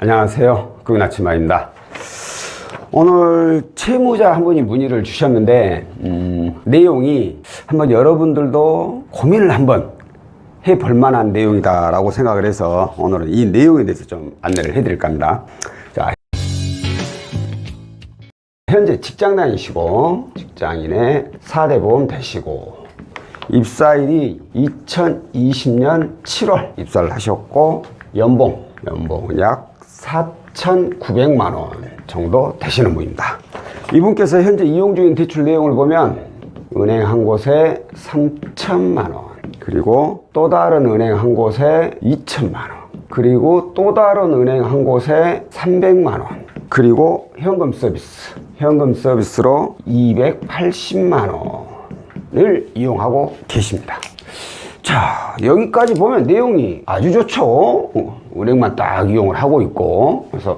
안녕하세요. 국민 아침마입니다. 오늘 채무자 한 분이 문의를 주셨는데 음, 내용이 한번 여러분들도 고민을 한번 해볼 만한 내용이다라고 생각을 해서 오늘은 이 내용에 대해서 좀 안내를 해드릴까 합니다. 자, 현재 직장 다니시고 직장인의 4대 보험 되시고 입사일이 2020년 7월 입사를 하셨고 연봉 연봉은 약 4,900만 원 정도 되시는 분입니다. 이분께서 현재 이용 중인 대출 내용을 보면 은행 한 곳에 3천만 원 그리고 또 다른 은행 한 곳에 2천만 원 그리고 또 다른 은행 한 곳에 300만 원 그리고 현금 서비스 현금 서비스로 280만 원을 이용하고 계십니다. 자, 여기까지 보면 내용이 아주 좋죠. 어, 은행만 딱 이용을 하고 있고. 그래서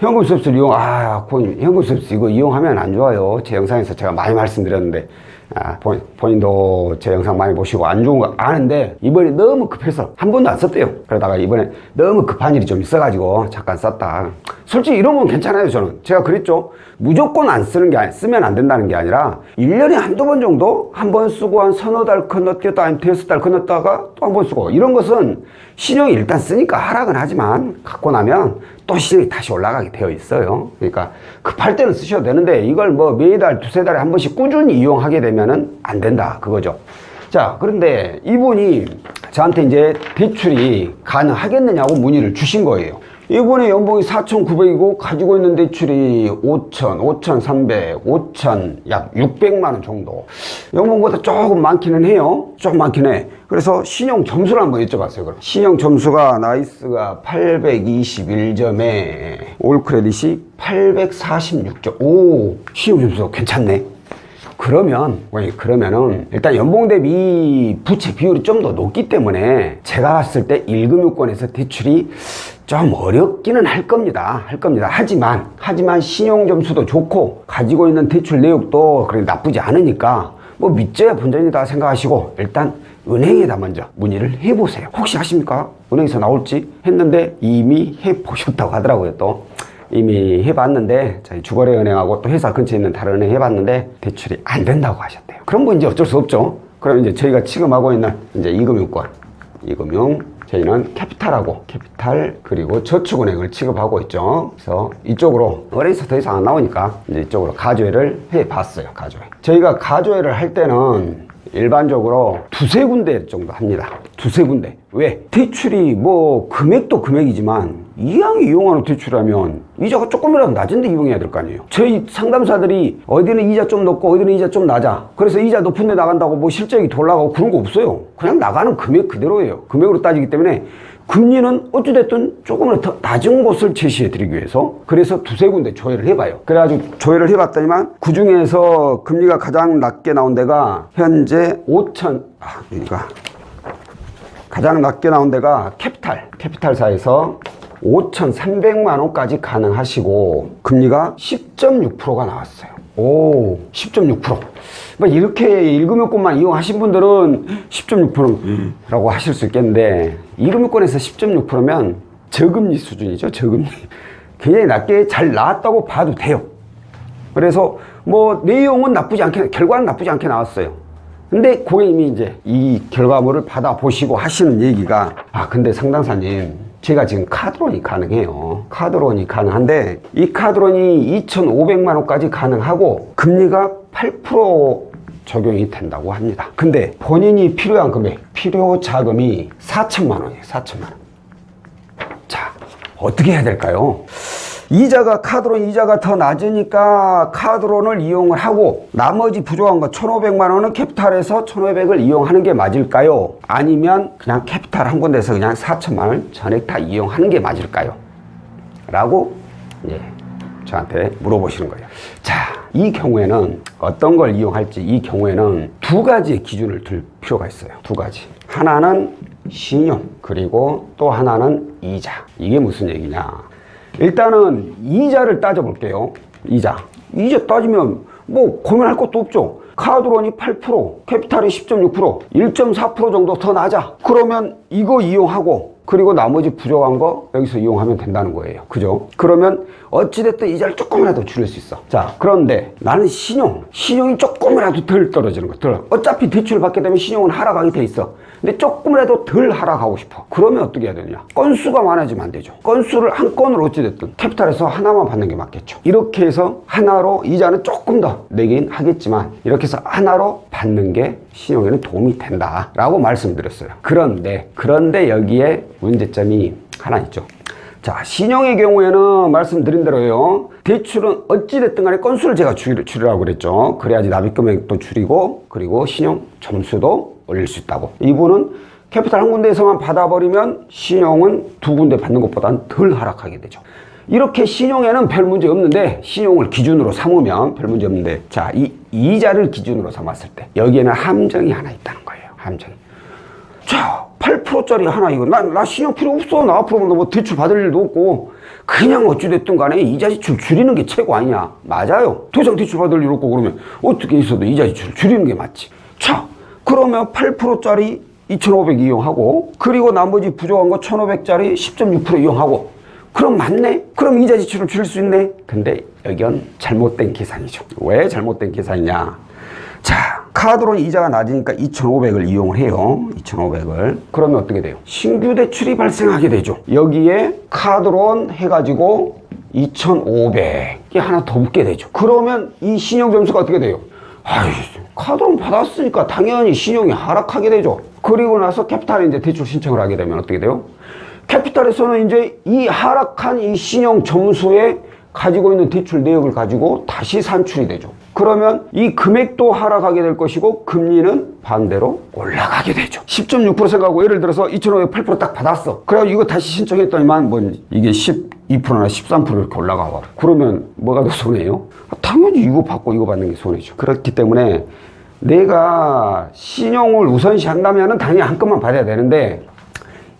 현금 서비스를 이용, 아, 본인, 현금 서비스 이거 이용하면 안 좋아요. 제 영상에서 제가 많이 말씀드렸는데, 아, 본, 본인 도 제 영상 많이 보시고 안 좋은 거 아는데, 이번에 너무 급해서 한 번도 안 썼대요. 그러다가 이번에 너무 급한 일이 좀 있어가지고 잠깐 썼다. 솔직히 이런 건 괜찮아요, 저는. 제가 그랬죠. 무조건 안 쓰는 게 아니, 쓰면 안 된다는 게 아니라, 1년에 한두 번 정도 한 번 쓰고 한 서너 달 건너뛰었다, 아니면 대여섯 달 건넜다가 또 한 번 쓰고, 이런 것은 신용이 일단 쓰니까 하락은 하지만, 갖고 나면 또 신용이 다시 올라가게 되어 있어요. 그러니까 급할 때는 쓰셔도 되는데, 이걸 뭐 매달, 두세 달에 한 번씩 꾸준히 이용하게 되면은 안 된다. 그거죠. 자, 그런데 이분이 저한테 이제 대출이 가능하겠느냐고 문의를 주신 거예요. 이번에 연봉이 4,900이고 가지고 있는 대출이 5,000, 5,300, 5,000, 약 600만 원 정도. 연봉보다 조금 많기는 해요. 조금 많긴 해. 그래서 신용 점수를 한번 여쭤봤어요. 그럼. 신용 점수가 나이스가 821점에 올 크레딧이 846점. 오, 신용 점수 괜찮네. 그러면 왜 그러면은 일단 연봉 대비 부채 비율이 좀 더 높기 때문에 제가 봤을 때 1금융권에서 대출이 좀 어렵기는 할 겁니다. 할 겁니다. 하지만 하지만 신용 점수도 좋고 가지고 있는 대출 내역도 그렇게 나쁘지 않으니까 뭐 믿져야 본전이다 생각하시고 일단 은행에다 먼저 문의를 해보세요. 혹시 하십니까? 은행에서 나올지 했는데 이미 해보셨다고 하더라고요 또. 이미 해봤는데 저희 주거래 은행하고 또 회사 근처에 있는 다른 은행 해봤는데 대출이 안 된다고 하셨대요. 그럼 뭐 이제 어쩔 수 없죠. 그럼 이제 저희가 취급하고 있는 이제 이금융권, 이금융 저희는 캐피탈하고 캐피탈 그리고 저축은행을 취급하고 있죠. 그래서 이쪽으로 은행에서 더 이상 안 나오니까 이제 이쪽으로 가조회를 해봤어요. 가조회. 저희가 가조회를 할 때는 일반적으로 두세 군데 정도 합니다. 두세 군데. 왜? 대출이 뭐 금액도 금액이지만 이왕 이용하는 대출하면 이자가 조금이라도 낮은데 이용해야 될 거 아니에요. 저희 상담사들이 어디는 이자 좀 높고 어디는 이자 좀 낮아. 그래서 이자 높은 데 나간다고 뭐 실적이 더 올라가고 그런 거 없어요. 그냥 나가는 금액 그대로예요. 금액으로 따지기 때문에 금리는 어찌됐든 조금은 더 낮은 곳을 제시해 드리기 위해서 그래서 두세 군데 조회를 해봐요. 그래가지고 조회를 해봤더니만 그 중에서 금리가 가장 낮게 나온 데가 현재 5천, 아, 여기가 가장 낮게 나온 데가 캐피탈, 캐피탈사에서 5,300만 원까지 가능하시고 금리가 10.6%가 나왔어요. 오, 10.6%. 뭐 이렇게 1금융권만 이용하신 분들은 10.6%라고 하실 수 있겠는데 2금융권에서 10.6%면 저금리 수준이죠. 저금리. 굉장히 낮게 잘 나왔다고 봐도 돼요. 그래서 뭐 내용은 나쁘지 않게 결과는 나쁘지 않게 나왔어요. 근데 고객님이 이제 이 결과물을 받아보시고 하시는 얘기가 아 근데 상담사님 제가 지금 카드론이 가능해요. 카드론이 가능한데 이 카드론이 2,500만 원까지 가능하고 금리가 8% 적용이 된다고 합니다. 근데 본인이 필요한 금액, 필요 자금이 4천만 원이에요. 4천만 원. 자, 어떻게 해야 될까요? 이자가 카드론 이자가 더 낮으니까 카드론을 이용을 하고 나머지 부족한 거 1,500만 원은 캐피탈에서 1,500을 이용하는 게 맞을까요? 아니면 그냥 캐피탈 한 군데서 그냥 4천만 원 전액 다 이용하는 게 맞을까요? 라고 예, 저한테 물어보시는 거예요. 자, 이 경우에는 어떤 걸 이용할지 이 경우에는 두 가지의 기준을 들 필요가 있어요. 두 가지. 하나는 신용 그리고 또 하나는 이자. 이게 무슨 얘기냐? 일단은 이자를 따져볼게요. 이자. 이자 따지면 뭐 고민할 것도 없죠. 카드론이 8%, 캐피탈이 10.6%, 1.4% 정도 더 낮아. 그러면 이거 이용하고 그리고 나머지 부족한 거 여기서 이용하면 된다는 거예요. 그죠? 그러면 어찌됐든 이자를 조금이라도 줄일 수 있어. 자, 그런데 나는 신용, 신용이 조금이라도 덜 떨어지는 것, 덜. 어차피 대출을 받게 되면 신용은 하락하게 돼 있어. 근데 조금이라도 덜 하락하고 싶어. 그러면 어떻게 해야 되느냐? 건수가 많아지면 안 되죠. 건수를 한 건으로 어찌됐든 캐피탈에서 하나만 받는 게 맞겠죠. 이렇게 해서 하나로 이자는 조금 더 내긴 하겠지만 이렇게 해서 하나로 받는 게 신용에는 도움이 된다라고 말씀드렸어요. 그런데 그런데 여기에 문제점이 하나 있죠. 자, 신용의 경우에는 말씀드린 대로요. 대출은 어찌됐든 간에 건수를 제가 줄, 줄이라고 그랬죠. 그래야지 납입 금액도 줄이고, 그리고 신용 점수도 올릴 수 있다고. 이분은 캐피탈 한 군데에서만 받아버리면 신용은 두 군데 받는 것보다는 덜 하락하게 되죠. 이렇게 신용에는 별 문제 없는데, 신용을 기준으로 삼으면 별 문제 없는데, 자, 이 이자를 기준으로 삼았을 때, 여기에는 함정이 하나 있다는 거예요. 함정이. 자, 8%짜리 하나 이거 나, 나 신용 필요 없어. 나 앞으로 뭐 대출 받을 일도 없고 그냥 어찌됐든 간에 이자 지출 줄이는 게 최고 아니냐. 맞아요. 더 이상 대출 받을 일 없고 그러면 어떻게 있어도 이자 지출 줄이는 게 맞지. 자, 그러면 8%짜리 2,500 이용하고 그리고 나머지 부족한 거 1,500짜리 10.6% 이용하고 그럼 맞네? 그럼 이자 지출을 줄일 수 있네? 근데 여기는 잘못된 계산이죠. 왜 잘못된 계산이냐? 자, 카드로는 이자가 낮으니까 2,500을 이용을 해요. 2,500을. 그러면 어떻게 돼요? 신규 대출이 발생하게 되죠. 여기에 카드론 해가지고 2,500이 하나 더 붙게 되죠. 그러면 이 신용 점수가 어떻게 돼요? 아이, 카드론 받았으니까 당연히 신용이 하락하게 되죠. 그리고 나서 캐피탈에 이제 대출 신청을 하게 되면 어떻게 돼요? 캐피탈에서는 이제 이 하락한 이 신용 점수에 가지고 있는 대출 내역을 가지고 다시 산출이 되죠. 그러면 이 금액도 하락하게 될 것이고 금리는 반대로 올라가게 되죠. 10.6% 생각하고 예를 들어서 2,500 8%딱 받았어. 그래가지고 이거 다시 신청했더니만 뭐 이게 12%나 13% 이렇게 올라가 봐. 그러면 뭐가 더 손해예요? 당연히 이거 받고 이거 받는 게 손해죠. 그렇기 때문에 내가 신용을 우선시 한다면은 당연히 한 건만 받아야 되는데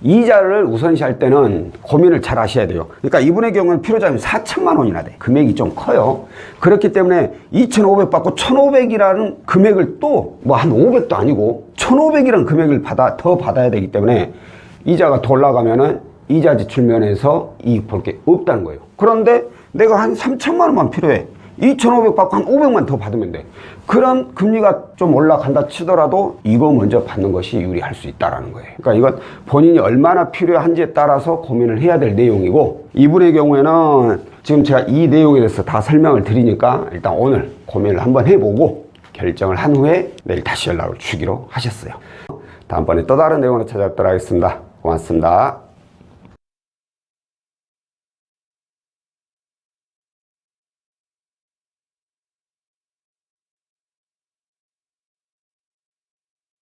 이자를 우선시할 때는 고민을 잘 하셔야 돼요. 그러니까 이분의 경우는 필요자금이 4천만 원이나 돼. 금액이 좀 커요. 그렇기 때문에 2,500 받고 1,500이라는 금액을 또 뭐 한 500도 아니고 1,500이라는 금액을 받아 더 받아야 되기 때문에 이자가 더 올라가면은 이자 지출 면에서 이익 볼 게 없다는 거예요. 그런데 내가 한 3천만 원만 필요해. 2,500 받고 한 500만 더 받으면 돼. 그럼 금리가 좀 올라간다 치더라도 이거 먼저 받는 것이 유리할 수 있다라는 거예요. 그러니까 이건 본인이 얼마나 필요한지에 따라서 고민을 해야 될 내용이고 이분의 경우에는 지금 제가 이 내용에 대해서 다 설명을 드리니까 일단 오늘 고민을 한번 해보고 결정을 한 후에 내일 다시 연락을 주기로 하셨어요. 다음번에 또 다른 내용으로 찾아뵙도록 하겠습니다. 고맙습니다.